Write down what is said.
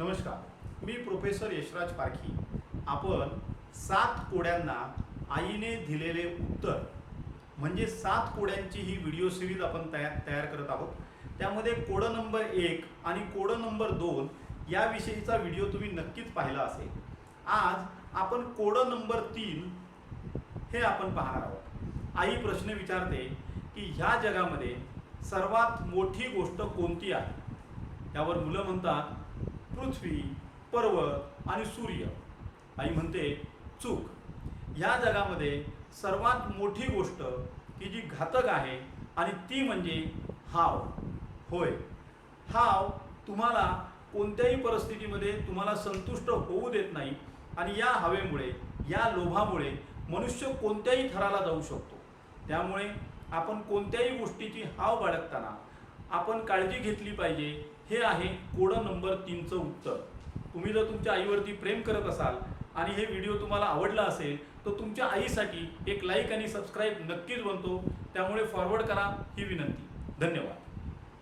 नमस्कार. मी प्रोफेसर यशराज पारखी. आपण सात कोड्यांना आईने दिलेले उत्तर म्हणजे सात कोड्यांची ही व्हिडिओ सिरीज आपण तयार तयार करत आहोत. त्यामध्ये कोड नंबर एक आणि कोड नंबर दोन याविषयीचा व्हिडिओ तुम्ही नक्कीच पाहिला असेल. आज आपण कोड नंबर तीन हे आपण पाहणार आहोत. आई प्रश्न विचारते की ह्या जगामध्ये सर्वात मोठी गोष्ट कोणती आहे? यावर मुलं म्हणतात पृथ्वी पर्वत आणि सूर्य. आई म्हणते चूक. या जगामध्ये सर्वात मोठी गोष्ट की जी घातक आहे आणि ती म्हणजे हाव. होय. हाव तुम्हाला कोणत्याही परिस्थितीमध्ये तुम्हाला संतुष्ट होऊ देत नाही आणि या हवेमुळे या लोभामुळे मनुष्य कोणत्याही थराला जाऊ शकतो. त्यामुळे आपण कोणत्याही गोष्टीची हाव बाळगताना आपण काळजी घेतली पाहिजे. हे आहे कोड नंबर तीनचं उत्तर. तुम्ही जर तुमच्या आईवरती प्रेम करत असाल आणि हे व्हिडिओ तुम्हाला आवडला असेल तर तुमच्या आईसाठी एक लाईक आणि सबस्क्राईब नक्कीच बनतो. त्यामुळे फॉरवर्ड करा ही विनंती. धन्यवाद.